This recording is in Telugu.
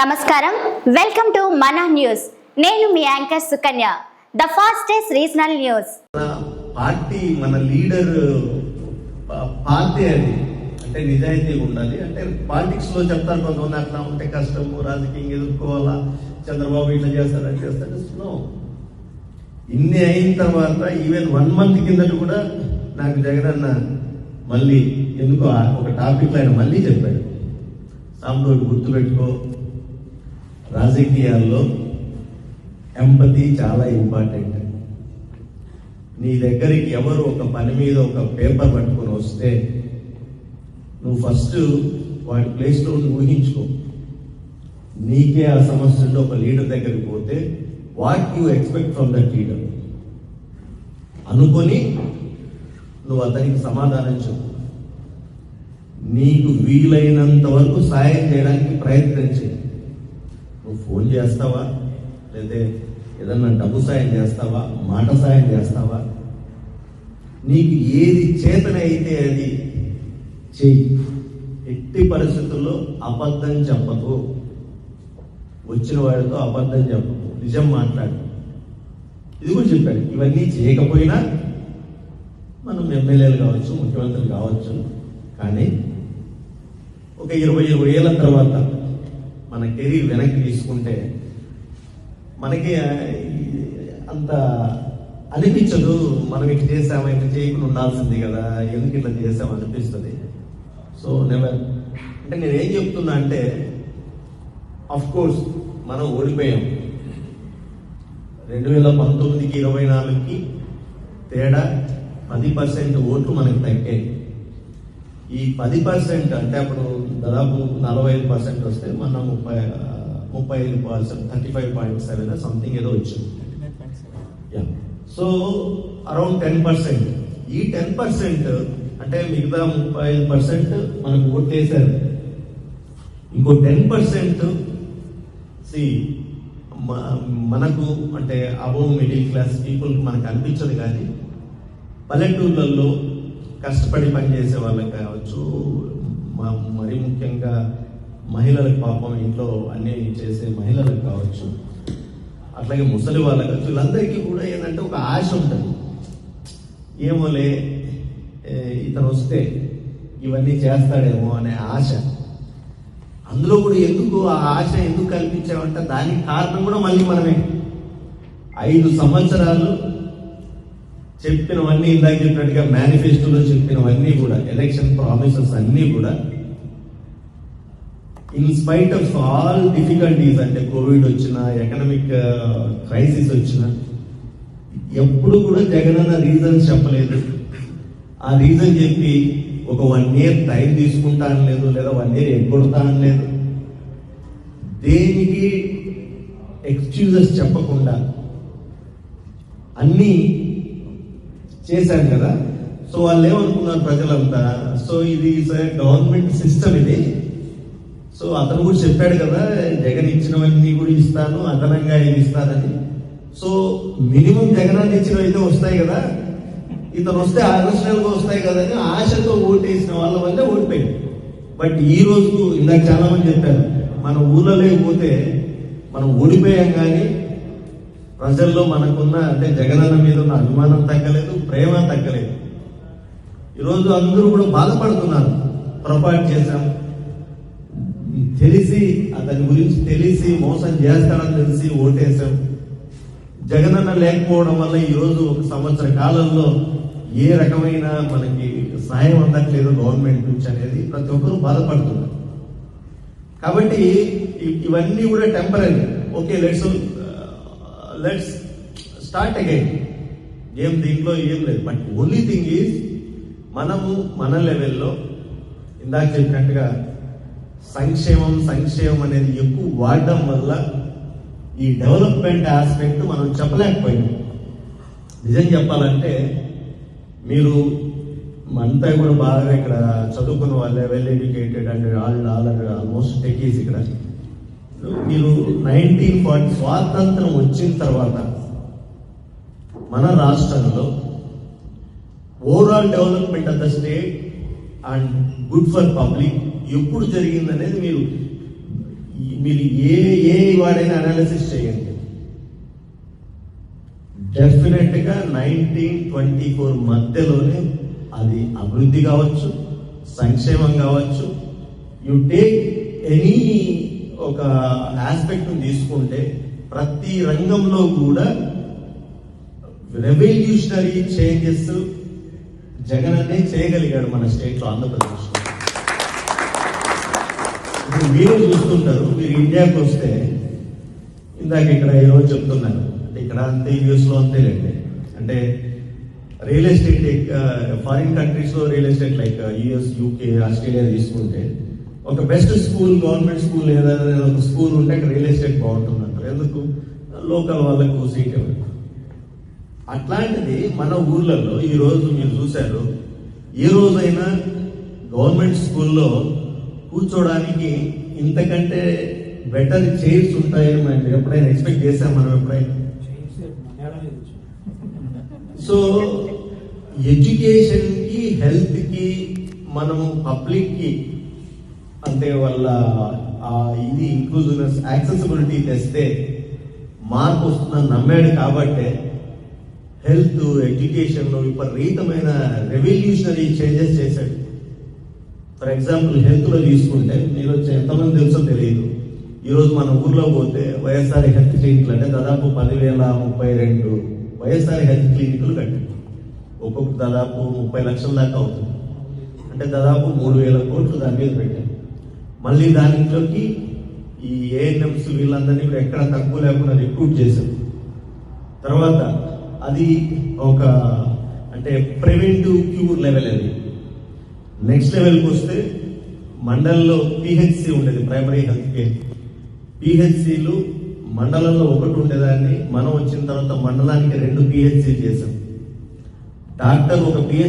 నమస్కారం. వెల్కమ్ టు మన న్యూస్ నేను మీ anchor Sukanya. The fastest regional news party మన లీడర్ పార్టీ అది. అంటే నిజాయితీ ఉండాలి. అంటే పాలిటిక్స్లో చెప్తారు కొంతమంది అట్లా ఉంటే కష్టము రాజకీయం ఎదుర్కోవాలా చంద్రబాబు ఇట్లా చేస్తారని చేస్తారు నో ఇన్ని అయిన తర్వాత ఈవెన్ వన్ మంత్ కిందట కూడా నాకు జగన్ అన్న మళ్ళీ ఎందుకో ఒక టాపిక్ ఆయన మళ్ళీ చెప్పాడు. సాంబోడు గుర్తుపెట్టుకో. రాజకీయాల్లో ఎంపతి చాలా ఇంపార్టెంట్ నీ దగ్గరికి ఎవరు ఒక పని మీద ఒక పేపర్ పట్టుకొని వస్తే నువ్వు ఫస్ట్ వాడి ప్లేస్లో ఊహించుకో. నీకే ఆ సమస్య ఉంటే ఒక లీడర్ దగ్గరికి పోతే what you expect from that leader అనుకొని నువ్వు అతనికి సమాధానం చెప్పు. నీకు వీలైనంత వరకు సాయం చేయడానికి ప్రయత్నం చేయి. నువ్వు ఫోన్ చేస్తావా? లేదా ఏదన్నా డబ్బు సాయం చేస్తావా? మాట సాయం చేస్తావా? నీకు ఏది చేతన అయితే అది చెయ్యి. ఎట్టి పరిస్థితుల్లో అబద్ధం చెప్పకు. వచ్చిన వాడితో అబద్ధం చెప్పకు. నిజం మాట్లాడు. ఇది కూడా చెప్పాడు. ఇవన్నీ చేయకపోయినా మనం ఎమ్మెల్యేలు కావచ్చు ముఖ్యమంత్రులు కావచ్చు. కానీ ఒక ఇరవై ఇరవై ఏళ్ళ తర్వాత మన కెరీర్ వెనక్కి తీసుకుంటే మనకి అంత అనిపించదు. మనం ఇట్లా చేసామా ఇట్లా చేయకుండా ఉండాల్సింది కదా. ఎందుకు ఇట్లా చేసాం అనిపిస్తుంది. సో నెవర్ అంటే నేను ఏం చెప్తున్నా అంటే అఫ్ కోర్స్ మనం ఓడిపోయాం. రెండు వేల పంతొమ్మిదికి ఇరవై నాలుగుకి తేడా పది పర్సెంట్ ఓట్లు మనకు తగ్గాయి. ఈ పది పర్సెంట్ అంటే అప్పుడు దాదాపు నలభై ఐదు పర్సెంట్ వస్తే మన ముప్పై ముప్పై ఐదు percent thirty five point seven something ఏదో వచ్చింది. So around ten percent. ఈ టెన్ పర్సెంట్ అంటే మిగతా ముప్పై ఐదు పర్సెంట్ మనకు ఓటేశారు ఇంకో టెన్ పర్సెంట్ సి మనకు అంటే అబోవ్ మిడిల్ క్లాస్ పీపుల్ మనకు అనిపించదు కానీ పల్లెటూర్లలో కష్టపడి పనిచేసే వాళ్ళకి కావచ్చు మరి ముఖ్యంగా మహిళలకు పాపం ఇంట్లో అన్నీ చేసే మహిళలకు కావచ్చు అట్లాగే ముసలి వాళ్ళకి కావచ్చు వీళ్ళందరికీ కూడా ఏంటంటే ఒక ఆశ ఉంటుంది. ఏమోలే ఇతను వస్తే ఇవన్నీ చేస్తాడేమో అనే ఆశ. అందులో కూడా ఎందుకు ఆ ఆశ ఎందుకు కల్పించామంటే దానికి కారణం కూడా మళ్ళీ మనమే. ఐదు సంవత్సరాలు చెప్పినవన్నీ ఇందాక చెప్పినట్టుగా మేనిఫెస్టోలో చెప్పినవన్నీ కూడా ఎలక్షన్ ప్రామిసెస్ అన్నీ కూడా in spite of all difficulties అంటే కోవిడ్ వచ్చిన ఎకనామిక్ క్రైసిస్ వచ్చిన ఎప్పుడు కూడా జగనన్న రీజన్స్ చెప్పలేదు. ఆ రీజన్ చెప్పి ఒక వన్ ఇయర్ టైం తీసుకుంటా అనలేదు లేదా వన్ ఇయర్ ఎగ్గొడతా అని లేదు. దేనికి ఎక్స్క్యూజెస్ చెప్పకుండా అన్నీ చేశాం కదా. సో వాళ్ళు ఏమనుకున్నారు ప్రజలంతా? సో ఇది గవర్నమెంట్ సిస్టమ్ ఇది. సో అతను కూడా చెప్పాడు కదా జగన్ ఇచ్చినవన్నీ కూడా ఇస్తాను అదనంగా ఏమి ఇస్తానని. సో మినిమం జగనాన్ని ఇచ్చినవి అయితే వస్తాయి కదా. ఇతను వస్తే ఆకర్షణలుగా వస్తాయి కదా అని ఆశతో ఓటేసిన వాళ్ళ వల్లే ఓడిపోయింది బట్ ఈ రోజు ఇందాక చాలా మంది చెప్పారు మన ఊళ్ళో పోతే మనం ఓడిపోయాం కానీ ప్రజల్లో మనకున్న అంటే జగనన్న మీద ఉన్న అభిమానం తగ్గలేదు ప్రేమ తగ్గలేదు. ఈరోజు అందరూ కూడా బాధపడుతున్నారు. పొరపాటు చేశాం. తెలిసి అతని గురించి తెలిసి మోసం చేస్తాడని తెలిసి ఓటేశాం. జగనన్న లేకపోవడం వల్ల ఈరోజు ఒక సంవత్సర కాలంలో ఏ రకమైన మనకి సహాయం అందట్లేదు గవర్నమెంట్ నుంచి అనేది ప్రతి ఒక్కరూ బాధపడుతున్నారు. కాబట్టి ఇవన్నీ కూడా temporary. Okay let's let's start again ఏం దీంట్లో ఏం లేదు. బట్ ఓన్లీ థింగ్ ఈజ్ మనము మన లెవెల్లో ఇందాక చెప్పినట్టుగా సంక్షేమం సంక్షేమం అనేది ఎక్కువ వాడడం వల్ల ఈ డెవలప్మెంట్ ఆస్పెక్ట్ మనం చెప్పలేకపోయింది నిజం చెప్పాలంటే మీరు అంతా కూడా బాగా ఇక్కడ చదువుకున్న వాళ్ళే well educated and all all almost techies ఇక్కడ. మీరు నైన్టీన్ ఫార్టీ స్వాతంత్రం వచ్చిన తర్వాత మన రాష్ట్రంలో overall development of the state and good for public ఎప్పుడు జరిగిందనేది మీరు మీరు ఏ ఏ వాడైనా అనాలిసిస్ చేయండి. డెఫినెట్గా నైన్టీన్ ట్వంటీ ఫోర్ మధ్యలోనే అది అభివృద్ధి కావచ్చు సంక్షేమం కావచ్చు. యు టేక్ ఎనీ ఒక ఆస్పెక్ట్ తీసుకుంటే ప్రతి రంగంలో కూడా రెవల్యూషనరీ చేంజెస్ జగన్ అనే చేయగలిగాడు మన స్టేట్లో ఆంధ్రప్రదేశ్ ఇప్పుడు మీరు చూస్తుంటారు మీరు ఇండియాకి వస్తే ఇందాక ఇక్కడ ఈరోజు చెప్తున్నారు అంటే ఇక్కడ అంతే యూఎస్లో అంతే లేండి. అంటే రియల్ ఎస్టేట్ ఫారిన్ కంట్రీస్లో real estate like US UK Australia తీసుకుంటే ఒక బెస్ట్ స్కూల్ గవర్నమెంట్ స్కూల్ ఏదైనా ఒక స్కూల్ ఉంటే అక్కడ రియల్ ఎస్టేట్ బాగుంటుంది అంటారు ఎందుకు? లోకల్ వాళ్ళకు సీట్ ఇవ్వరు. అట్లాంటిది మన ఊర్లలో ఈ రోజు మీరు చూశారు ఏ రోజైనా గవర్నమెంట్ స్కూల్లో కూర్చోడానికి ఇంతకంటే బెటర్ చైర్స్ ఉంటాయని మనం ఎప్పుడైనా ఎక్స్పెక్ట్ చేసాం మనం ఎప్పుడైనా? సో ఎడ్యుకేషన్కి హెల్త్కి అంతే పబ్లిక్ వాళ్ళ ఇది ఇంక్లూజివ్నెస్ యాక్సెసిబిలిటీ తెస్తే మార్పు వస్తుందని నమ్మాడు కాబట్టే హెల్త్ ఎడ్యుకేషన్లో విపరీతమైన రెవల్యూషనరీ చేంజెస్ చేశాడు. ఫర్ ఎగ్జాంపుల్ హెల్త్లో తీసుకుంటే మీరు వచ్చి ఎంతమంది తెలుసో తెలియదు. ఈరోజు మన ఊర్లో పోతే వైఎస్ఆర్ హెల్త్ క్లినిక్లు అంటే దాదాపు పదివేల ముప్పై రెండు వైఎస్ఆర్ హెల్త్ క్లినిక్లు కట్టారు. ఒక్కొక్క దాదాపు ముప్పై లక్షల దాకా అవుతుంది. అంటే దాదాపు మూడు వేల కోట్లు దాని మీద పెట్టారు. మళ్ళీ దానిలోకి ఈ ఏఎన్ఎంస్ వీళ్ళందరినీ కూడా ఎక్కడ తక్కువ లేకుండా రిక్రూట్ చేశారు. తర్వాత అది ఒక అంటే ప్రివెంటివ్ క్యూర్ లెవెల్ అది. నెక్స్ట్ లెవెల్కి వస్తే మండలంలో పిహెచ్సి ఉండేది ప్రైమరీ హెల్త్ కేర్. పిహెచ్సిలు మండలంలో ఒకటి ఉండేదాన్ని. మనం వచ్చిన తర్వాత మండలానికి రెండు పిహెచ్సి చేసాం డాక్టర్ ఒక పిహెచ్